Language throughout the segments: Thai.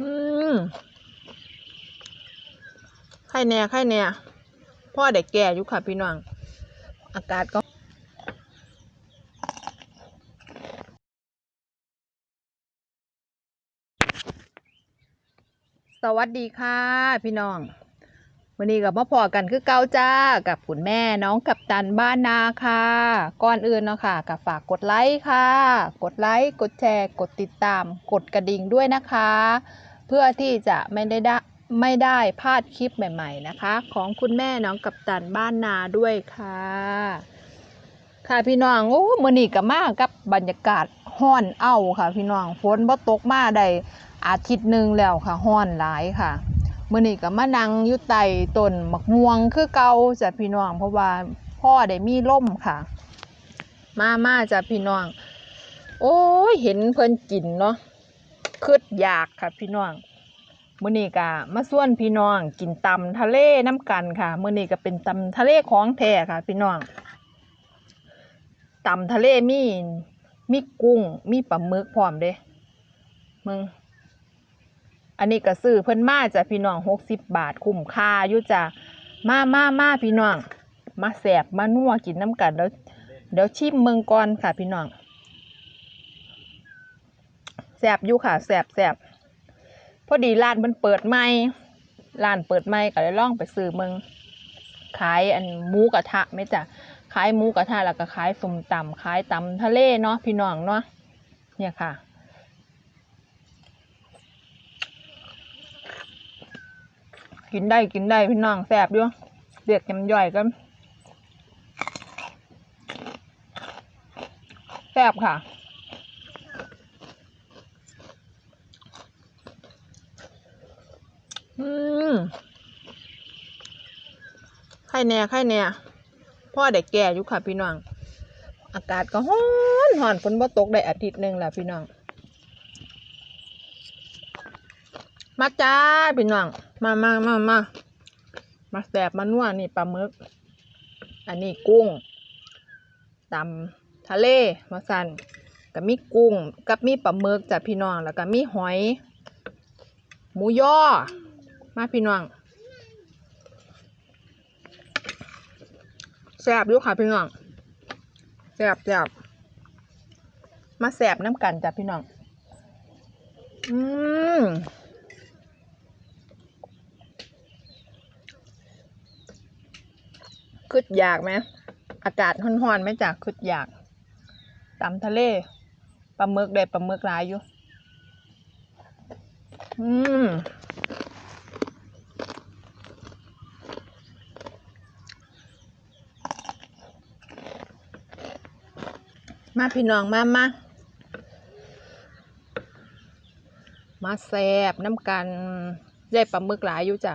อืมไข่แน่ไข่แน่พ่อเด็กแก่อยู่ค่ะพี่น้อง อากาศก็สวัสดีค่ะ พี่น้อง วันนี้กับมาพอกันคือเก้าจ้ากับคุณแม่น้องกับตันบ้านนาค่ะก่อนอื่นเนาะค่ะกับฝากกดไลค์ค่ะ กดไลค์กดแชร์ กดติดตาม กดกระดิ่งด้วยนะคะ เพื่อที่จะไม่ได้ไม่ได้พลาดคลิปใหม่ๆนะคะ ของคุณแม่น้องกับตันบ้านนาด้วยค่ะ ค่ะพี่น้องโอ้มือนี้ก็มากับบรรยากาศฮ้อนเอ้าค่ะ พี่น้องฝนบ่ตกมาได้อาทิตย์หนึ่งแล้วค่ะฮ้อนหลายค่ะมือนี้ก็มานั่งอยู่ใต้ต้นมะม่วงคือเก่าจ้ะพี่น้องเพราะว่าพ่อได้มีล่มค่ะ มามาจ้ะพี่น้อง โอ้ยเห็นเพิ่นกินเนาะ คืดอยากค่ะพี่น้องมื้อนี้ก็มาส่วนพี่น้องกินตำทะเลน้ำกันค่ะมื้อนี้ก็เป็นตำทะเลของแท้ค่ะ พี่น้องตำทะเลมีมีกุ้งมีปลาหมึกพร้อมเด้มึงอันนี้ก็ซื้อเพิ่นมาจ้ะพี่น้องหกสิบบาทคุ้มค่าอยู่จ้ะมามามาพี่น้อง มาแสบมานัวกินน้ำกันแล้วเดี๋ยวชิมเมืองก่อนค่ะพี่น้อง แสบอยู่ค่ะแสบแสบพอดีร้านมันเปิดใหม่ร้านเปิดใหม่ก็เลยล่องไปซื้อเมืองขายอันหมูกระทะไหมจ้ะขายหมูกระทะแล้วก็ขายสมตำขายตำทะเลเนาะพี่น้องเนาะเนี่ยค่ะกินได้กินได้พี่น้องแซ่บอยู่เรียกยำย่อยกันแซ่บค่ะ อืมไข่แน่ไข่แน่พ่อเด็กแก่อยู่ค่ะ พี่น้อง อากาศก็ร้อนร้อนฝนบ่ตกได้อาทิตย์หนึ่งแล้วพี่น้อง มาจ้าพี่น้อง มามามามามาแสบมานัวนี่ปลาหมึก อันนี้กุ้งตำทะเลมาสันกับมีกุ้ง กับมีปลาหมึกจ้ะพี่น้อง แล้วก็มีหอย หมูย่อ มาพี่น้องแสบอยู่ค่ะพี่น้องแสบแสบมาแสบน้ำกันจ้ะพี่น้อง อืมคึดอยากไหม อากาศร้อนๆไหมจ้ะคึดอยากตำทะเลปลาหมึกได้ปลาหมึกหลายอยู่ อืม มาพี่น้องมามามาแซบน้ำกันได้ปลาหมึกหลายอยู่จ้ะ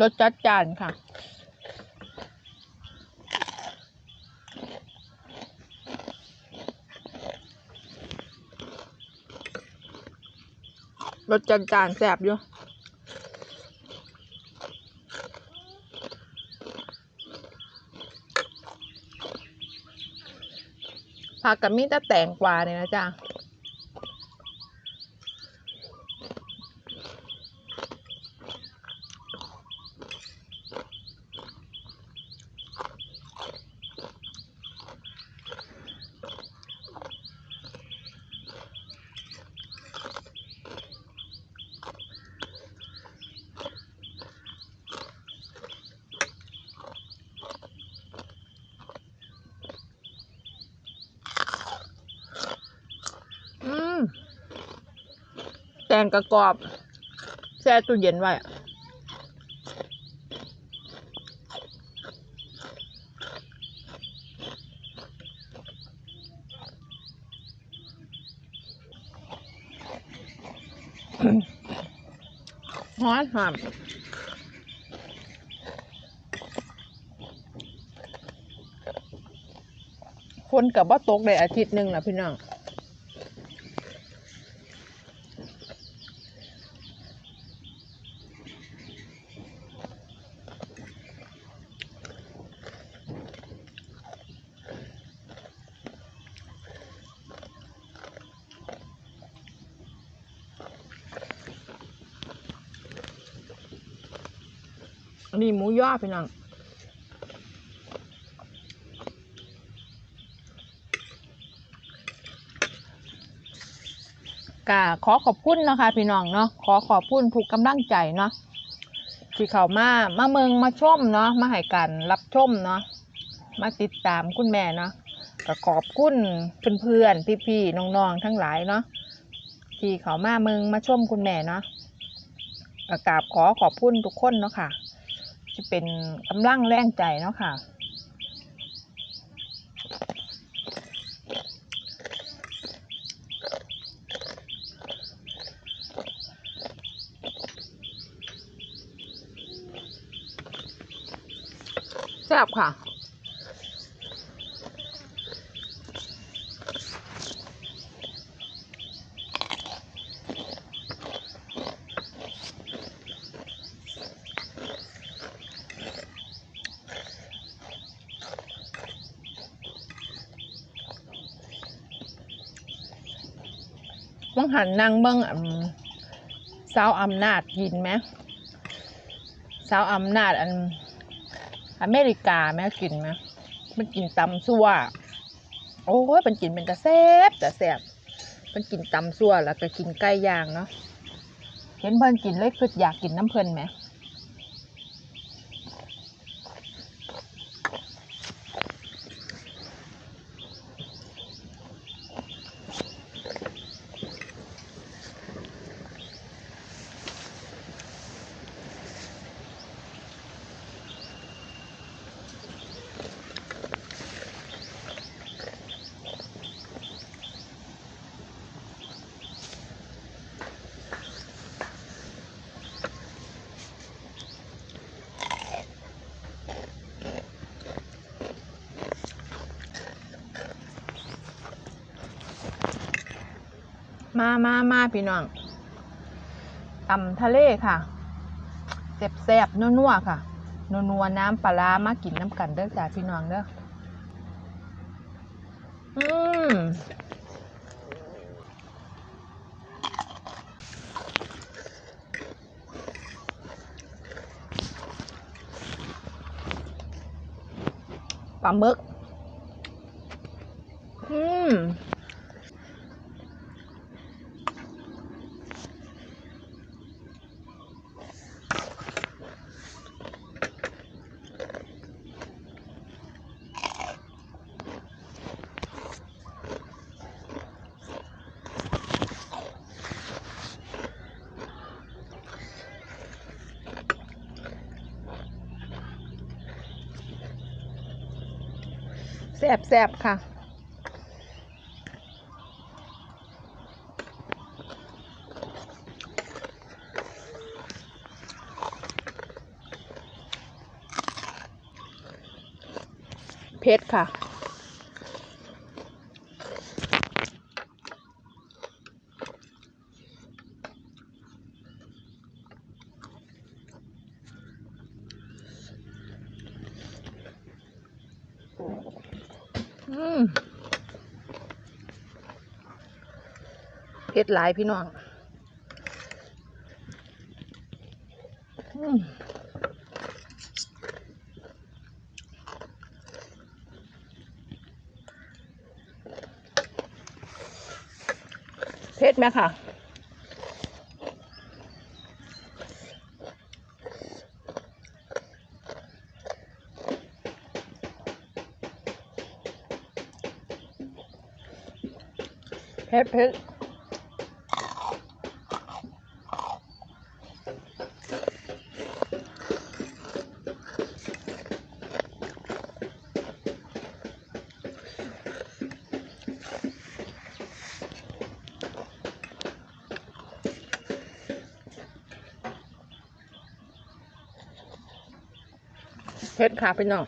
รสจัดจานค่ะ รสจัดจานแสบอยู่ผักกับมีแต่แตงกวาเนี่ยนะจ๊ะ อืม แตงกระกรอบแช่ตู้เย็นไว้ฮอนหอมฝนกับว่าตกได้อาทิตย์หนึ่งนะพี่น้อง อันนี้หมูย่อพี่น้องกะขอขอบคุณนะคะพี่น้องเนาะขอขอบคุณทุกกำลังใจเนาะที่เขามามาเมืองมาชมเนาะมาให้การรับชมเนาะมาติดตามคุณแม่เนาะก็ขอบคุณเพื่อนๆพี่ๆน้องๆทั้งหลายเนาะที่เขามาเมืองมาชมคุณแม่เนาะก็กราบขอขอบคุณทุกคนเนาะค่ะ ที่เป็นกำลังแรงใจเนาะค่ะแซ่บค่ะ ต้องหันนางเบิ้งอ่ำสาวอำนาจกินไหมสาวอำนาจอันอเมริกาแม่กินไหมมันกินตำซั่วโอ้ยมันกินเป็นตะแซ่บตะแซบมันกินตำซั่วแล้วก็กินไก่ย่างเนาะเห็นเพิ่นกินเลยคืออยากกินน้ำเพิ่นไหม มามามาพี่น้องตำทะเลค่ะแซ่บแซบๆนัวๆค่ะนัวๆน้ำปลาร้ามากินน้ำกันเด้อจ้าพี่น้องเด้ออืมปลาหมึก อืม แซ่บแซ่บค่ะเผ็ดค่ะ หลายพี่น้องเผ็ดไหมค่ะเผ็ดเผ็ด เผ็ดค่ะพี่น้อง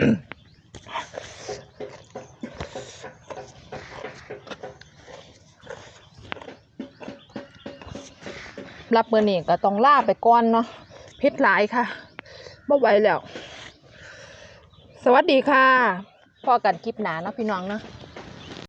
รับมือนี่ก็ต้องล่าไปก่อนเนาะพิษหลายค่ะบ่ไหวแล้ว สวัสดีค่ะพอกันคลิปหนาเนาะพี่น้องเนาะ